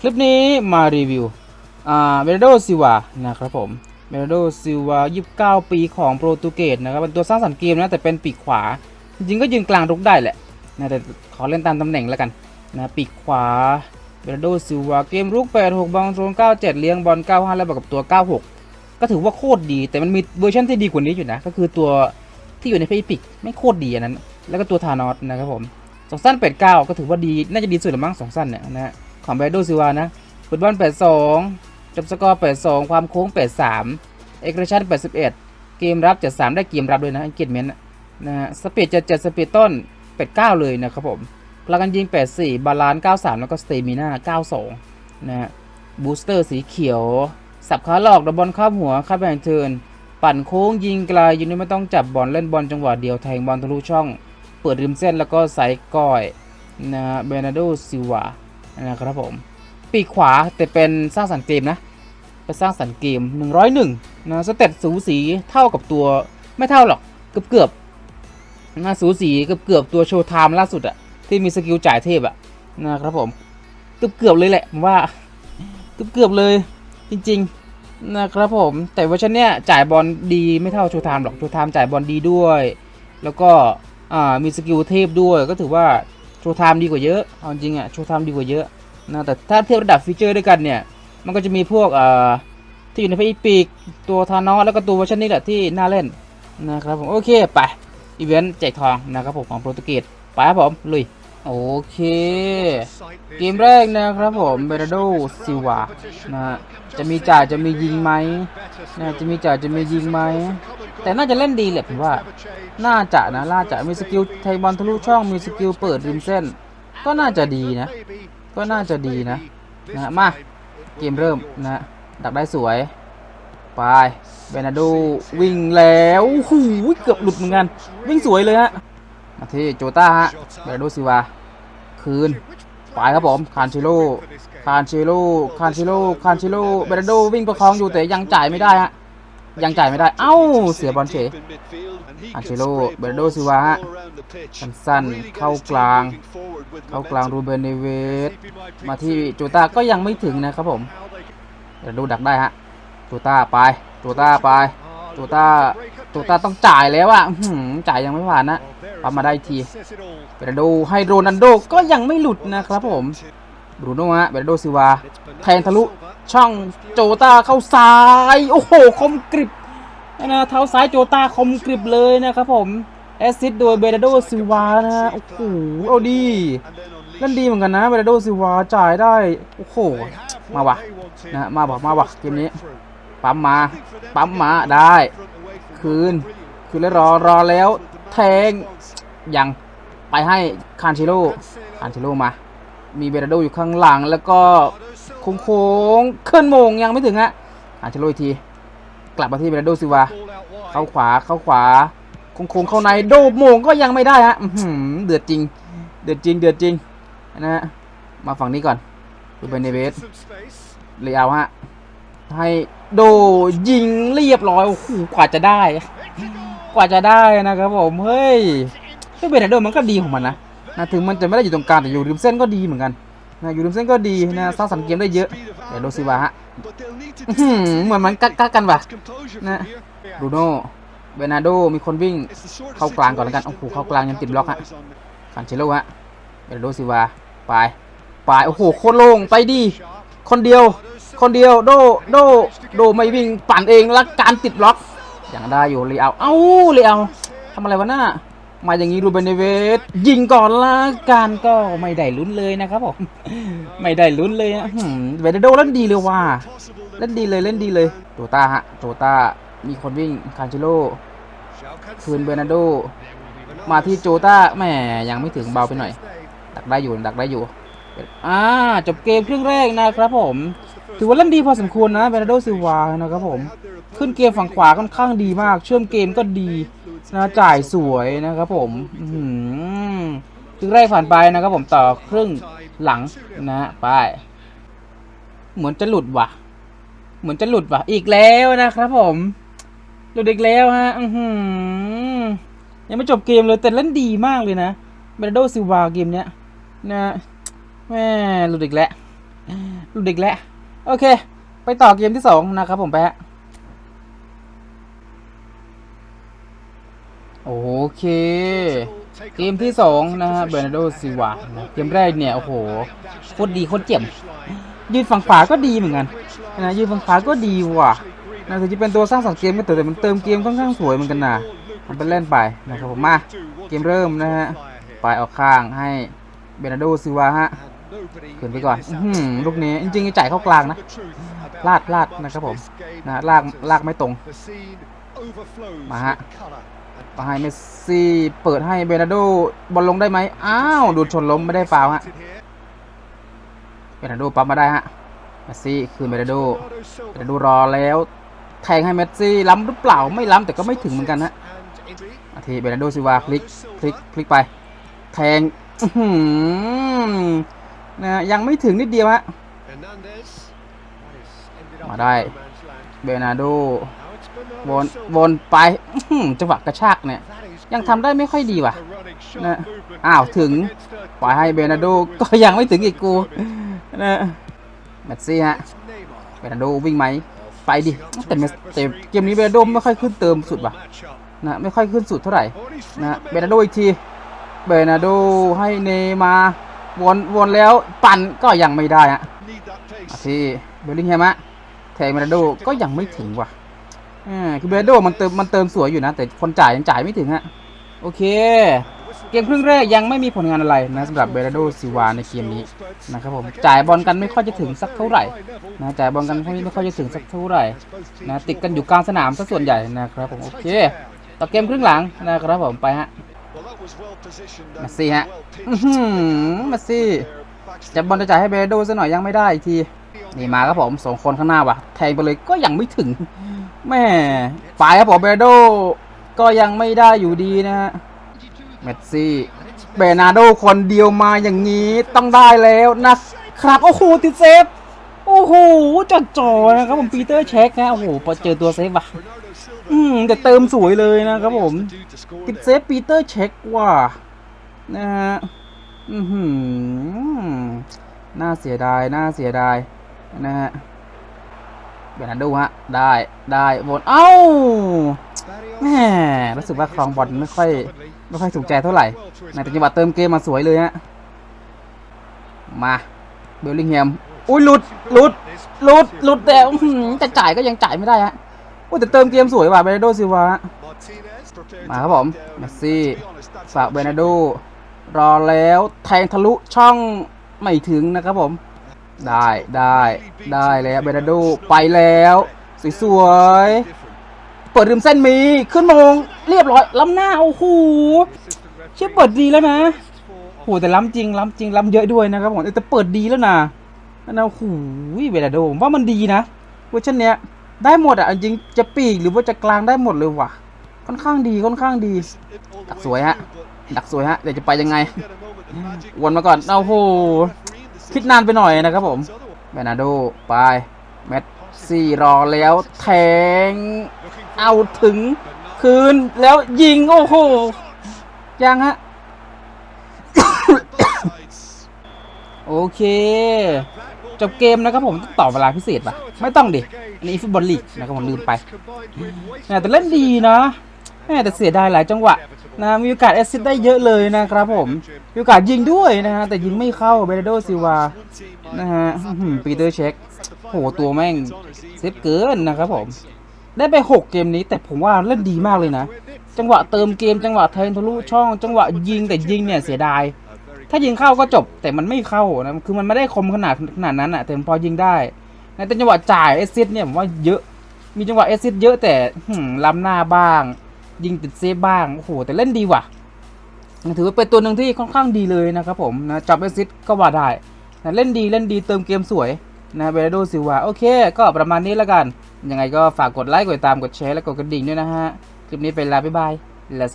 คลิปนี้มารีวิวอ่าเบรโดซิวานะครับผมเบรโดซิวา29ปีของโปรตุเกสนะครับเป็นตัวสร้างสรรค์เกมนะแต่เป็นปีกขวา จริงก็ยืนกลางรุกได้แหละนะแต่ขอเล่นตามตำแหน่งแล้วกันนะปีกขวาเบรโดซิวาเกมรุก 86 บอลโซน97 เลี้ยงบอล 95 แล้วบวกกับตัว 96 ก็ถือว่าโคตรดี แต่มันมีเวอร์ชันที่ดีกว่านี้อยู่นะ ก็คือตัวที่อยู่ในเพย์พิกไม่โคตรดีอันนั้น แล้วก็ตัวทานอสนะครับผมสองสั้น8 9 ก็ถือว่าดี น่าจะดีสุดละมั้งสองสั้นเนี่ยนะฮะ ของเบรโดซิวานะฟุตบอล 82 จบสกอร์ 82 ความโค้ง 83 เอกชัน81 เกมรับ 73 ได้เกมรับเลยนะอังกฤษเมนนะฮะสปีด77 สปีดต้น 89 เลยนะครับผมพลังกันยิง 84 บาลานซ์ 93 แล้วก็สเตมิน่า 92 นะฮะบูสเตอร์สีเขียว สับขาหลอกดับบอลข้ามหัวข้ามแบงเทิร์นปั่นโค้งยิงไกลยูนี่ไม่ต้องจับบอลเล่นบอลจังหวะเดียวแทงบอลทะลุช่อง เปิดริมเส้นแล้วก็ใส่ก้อยนะฮะเบนาโดซิวา นะครับผม ปีกขวาแต่เป็นสร้างสรรค์เกมนะไปสร้างสรรค์เกม 101นะสเตตสูสีเท่ากับตัวไม่เท่าหรอกเกือบเกือบนะสูสีเกือบเกือบตัวโชว์ไทม์ล่าสุดอะที่มีสกิลจ่ายเทพอะนะครับผมเกือบเกือบเลยแหละผมว่าเกือบเกือบเลยจริงๆนะครับผม แต่เว่าชันเนี้ยจ่ายบอลดีไม่เท่าโชว์ไทม์หรอกโชว์ไทม์จ่ายบอลดีด้วย แล้วก็อ่ามีสกิลเทพด้วยก็ถือว่า โชว์ไทม์ดีกว่าเยอะ เอาจริงอะโชว์ไทม์ดีกว่าเยอะนะแต่ถ้าเทียบระดับฟีเจอร์ด้วยกันเนี่ย มันก็จะมีพวกเอ่อที่อยู่ในพอีปีกตัวทานอสแล้วก็ตัวเวอร์ชันนี้แหละที่น่าเล่นนะครับผมโอเคไปอีเวนต์แจกทองนะครับผมของโปรตุเกสไปครับผมลุย โอเค เกมแรกนะครับผมเบรโดซิวานะฮะจะมีจ่ายจะมียิงไหมนะจะมีจ่ายจะมียิงไหม แต่น่าจะเล่นดีแหละผมว่า น่าจะนะน่าจะมีสกิลไทยบอลทะลุช่องมีสกิลเปิดริมเส้น ก็น่าจะดีนะ ก็น่าจะดีนะนะมาเกมเริ่มนะดักได้สวยไปเบนาโดวิ่งแล้วโอ้โหเกือบหลุดเหมือนกัน วิ่งสวยเลยฮะมาที่โจต้าฮะเบนาโดซิวา คืนไปครับผมคานเชโลคานเชโลคานเชโลคานเชโลเบนโดวิ่งประคองอยู่แต่ยังจ่ายไม่ได้ฮะยังจ่ายไม่ได้ เอ้า เสียบอลเฉยอันเชโล เบรโดซิวาฮะสั้นเข้ากลาง เข้ากลางรูเบนเนเวส มาที่โจต้าก็ยังไม่ถึงนะครับผม เดี๋ยวดูดักได้ฮะโจต้าไปโจต้าไปโจต้าโจต้าต้องจ่ายแล้วอะจ่ายยังไม่ผ่านนะ ปั๊มมาได้ทีเบรโดให้โรนันโดก็ยังไม่หลุดนะครับผมบรูโน่ฮะเบรโดซิวาแทงทะลุช่องโจตาเข้าซ้าย โอ้โห คมกริบนะเท้าซ้ายโจตาคมกริบเลยนะครับผมแอสซิดโดยเบรโดซิวานะฮะ โอ้โห เอาดีเล่นดีเหมือนกันนะเบรโดซิวาจ่ายได้ โอ้โห มาวะนะมาว่ะมาวะเกมนี้ ปั๊มมา ปั๊มมาได้ คืน คืนแล้วรอรอแล้ว แทง ยังไปให้คานชิโร่คานชิโร่มา มีเบรโดอยู่ข้างหลังแล้วก็โค้งโค้งๆขึ้นโมงยังไม่ถึงฮะคานชิโร่อีกที กลับมาที่เบรโดซิวาเข้าขวาเข้าขวาโค้งโค้งๆเข้าในโดบโมงก็ยังไม่ได้ฮะอื้อหือเดือดจริง เดือดจริง เดือดจริงนะฮะมาฝั่งนี้ก่อนดูเบเนเวสเลยเอาฮะให้โดยิงเรียบร้อยโอ้โหกว่าจะได้ กว่าจะได้นะครับผม เฮ้ย เฮ้ยเบรนโดมันก็ดีของมันนะนะถึงมันจะไม่ได้อยู่ตรงกลางแต่อยู่ริมเส้นก็ดีเหมือนกันนะอยู่ริมเส้นก็ดีนะสร้างสรรค์เกมได้เยอะเดี๋ยวดูซิวาฮะเหมือนมันกักกักกันว่ะนะรูโน่เบนาโดมีคนวิ่งเข้ากลางก่อนแล้วกันโอ้โหเข้ากลางยังติดบล็อกฮะคันเชโลฮะเบรนโดซิวาไปไปโอ้โหโคตรโล่งไปดีคนเดียว คนเดียวโดโดโดไม่วิ่งปั่นเองแล้วการติดบล็อกอย่างได้อยู่เลยเอาเอ้าเลยเอาทำอะไรวะหน่า มาอย่างนี้รูเบนเนเวสยิงก่อนละการก็ไม่ได้ลุ้นเลยนะครับผมไม่ได้ลุ้นเลยนะเวเดโดเล่นดีเลยว่ะเล่นดีเลยเล่นดีเลยโจต้าฮะโจต้ามีคนวิ่งคานเชโลคืนเบอร์นาโด มาที่โจต้าแหมยังไม่ถึงเบาไปหน่อย ดักได้อยู่ดักได้อยู่อ่าจบเกมครึ่งแรกนะครับผมถือว่าเล่นดีพอสมควรนะเบนารโดซิวานะครับผม ขึ้นเกมฝั่งขวาค่อนข้างดีมาก เชื่อมเกมก็ดี นะจ่ายสวยนะครับผมหือครึ่งแรกผ่านไปนะครับผมต่อครึ่งหลังนะฮะไป เหมือนจะหลุดว่ะ เหมือนจะหลุดว่ะ อีกแล้วนะครับผม หลุดอีกแล้วฮะอืยังไม่จบเกมเลยแต่เล่นดีมากเลยนะเบรโดซิวาเกมเนี้ยนะแม่หลุดอีกแล้วหลุดอีกแล้ว โอเค ไปต่อเกมที่สองนะครับผมแปะ โอเค เกมที่สองนะฮะเบรนาร์โดซิลวาเกมแรกเนี่ย โอ้โห โคตรดี โคตรเจ๋มยืนฝั่งขวาก็ดีเหมือนกันนะยืนฝั่งขวาก็ดีว่ะนะถึงจะเป็นตัวสร้างสรรค์เกมก็เถอะแต่มันเติมเกมค่อนข้างสวยเหมือนกันนะมันเป็นเล่นไปนะครับผมมาเกมเริ่มนะฮะไปออกข้างให้เบรนาร์โดซิลวาฮะขึ้นไปก่อนอื้อหือลูกนี้จริงๆจ่ายเข้ากลางนะลาดลาดนะครับผมนะลากลากไม่ตรงมาฮะ มาให้เมสซี่เปิดให้เบรนาโดบอลลงได้ไหมอ้าวดูดชนล้มไม่ได้ฟาวฮะเบรนาโดปั๊บมาได้ฮะเมสซี่คืนเบรนาโดเบรนาโดรอแล้วแทงให้เมสซี่ล้ำหรือเปล่าไม่ล้ำแต่ก็ไม่ถึงเหมือนกันฮะอาทีเบรนาโดซิวาพลิกพลิกพลิกไป แทงนะยังไม่ถึงนิดเดียวฮะมาได้เบรนาโด วนวนไปจังหวะกระชากเนี่ย ยังทำได้ไม่ค่อยดีว่ะนะอ้าวถึงปล่อยให้เบรนาโดก็ยังไม่ถึงอีกกูนะแมตซี่ฮะเบรนาโดวิ่งไหมไปดิแต่เมสแต่เกมนี้เบรนาโดไม่ค่อยขึ้นเติมสุดว่ะนะไม่ค่อยขึ้นสุดเท่าไหร่นะเบรนาโดอีกทีเบรนาโดให้เนย์มาวนวนแล้วปั่นก็ยังไม่ได้ฮะที่เบลลิงแฮมะแทงเบรนาโดก็ยังไม่ถึงว่ะ อ่าคือเบรโดมันเติมมันเติมสวยอยู่นะ แต่คนจ่ายยังจ่ายไม่ถึงฮะโอเค เกมครึ่งแรกยังไม่มีผลงานอะไรนะสำหรับเบรโดซิวาในเกมนี้นะครับผมจ่ายบอลกันไม่ค่อยจะถึงสักเท่าไหร่นะจ่ายบอลกันไม่ค่อยจะถึงสักเท่าไหร่นะติดกันอยู่กลางสนามซะส่วนใหญ่นะครับผมโอเค ต่อเกมครึ่งหลังนะครับผมไปฮะมสซี่ฮะมสซี่จะบอลจะจ่ายให้เบรโดซะหน่อยยังไม่ได้อีกที นี่มาครับผมสองคนข้างหน้าว่ะแทงไปเลยก็ยังไม่ถึงแม่ไปครับผมเบรนาร์โดก็ยังไม่ได้อยู่ดีนะฮะเมสซี่เบรนาร์โดคนเดียวมาอย่างนี้ต้องได้แล้วนะครับโอ้โหติดเซฟโอ้โหจัดจ่อนะครับผมปีเตอร์เช็คนะโอ้โหพอเจอตัวเซฟว่ะอืมแต่เติมสวยเลยนะครับผมติดเซฟปีเตอร์เช็คว่ะนะฮะอือหือน่าเสียดายน่าเสียดาย นะฮะเบนาร์โดฮะ ได้ได้บนเอ้าแหม่รู้สึกว่าครองบอลไม่ค่อยไม่ค่อยถูกใจเท่าไหร่ในแต่จังหวะเติมเกมมาสวยเลยฮะมาเบลลิงแฮมอุ้ยหลุดหลุดหลุดหลุดแต่จะจ่ายก็ยังจ่ายไม่ได้ฮะอุ้ยแต่เติมเกมสวยว่ะเบรนาร์โดซิวาฮะมาครับผมเมสซี่ฝากเบรนาร์โดรอแล้วแทงทะลุช่องไม่ถึงนะครับผม ได้ได้ได้แล้วเบรนาร์โดไปแล้วสวยๆเปิดริมเส้นมี ขึ้นมงเรียบร้อยล้ำหน้าโอ้โหเชื่อเปิดดีแล้วนะโหแต่ล้ำจริงล้ำจริงล้ำเยอะด้วยนะครับผมเออแต่เปิดดีแล้วนะนั่นนะโอ้โหเบรนาร์โดผมว่ามันดีนะเวอร์ชันเนี้ยได้หมดอะจริงจะปีกหรือว่าจะกลางได้หมดเลยว่ะ ค่อนข้างดีค่อนข้างดีดักสวยฮะดักสวยฮะเดี๋ยวจะไปยังไงวนมาก่อนเอาโห คิดนานไปหน่อยนะครับผมเบนาร์โดไปเมสซี่รอแล้วแทง เอาถึงคืนแล้วยิง โอ้โห ยังฮะ โอเค จบเกมนะครับผมต้องต่อเวลาพิเศษปะไม่ต้องดิ อันนี้ฟุตบอลลีกนะครับผมลืมไปแต่เล่นดีนะ แม่แต่เสียดายหลายจังหวะนะมีโอกาสแอสซิสได้เยอะเลยนะครับผมมีโอกาสยิงด้วยนะฮะแต่ยิงไม่เข้าเบรโดซิวานะฮะปีเตอร์เช็คโหตัวแม่งเซฟเกินนะครับผมได้ไป 6 เกมนี้แต่ผมว่าเล่นดีมากเลยนะ จังหวะเติมเกมจังหวะแทงทะลุช่อง จังหวะยิงแต่ยิงเนี่ยเสียดาย ถ้ายิงเข้าก็จบแต่มันไม่เข้านะคือมันไม่ได้คมขนาดขนาดนั้นอะแต่มันพอยิงได้ในแต่จังหวะจ่ายแอสซิสเนี่ยผมว่าเยอะมีจังหวะแอสซิสเยอะแต่ล้ำหน้าบ้าง ยิงติดเซฟบ้าง โอ้โห แต่เล่นดีว่ะ ถือว่าเป็นตัวหนึ่งที่ค่อนข้างดีเลยนะครับผมนะจับเอซิสต์ก็ว่าได้นะเล่นดีเล่นดีเติมเกมสวยนะเบรโดซิวาโอเค ก็ประมาณนี้แล้วกัน ยังไงก็ฝากกดไลค์ กดติดตาม กดแชร์ และกดกระดิ่งด้วยนะฮะ คลิปนี้ไปลาบ๊ายบาย let's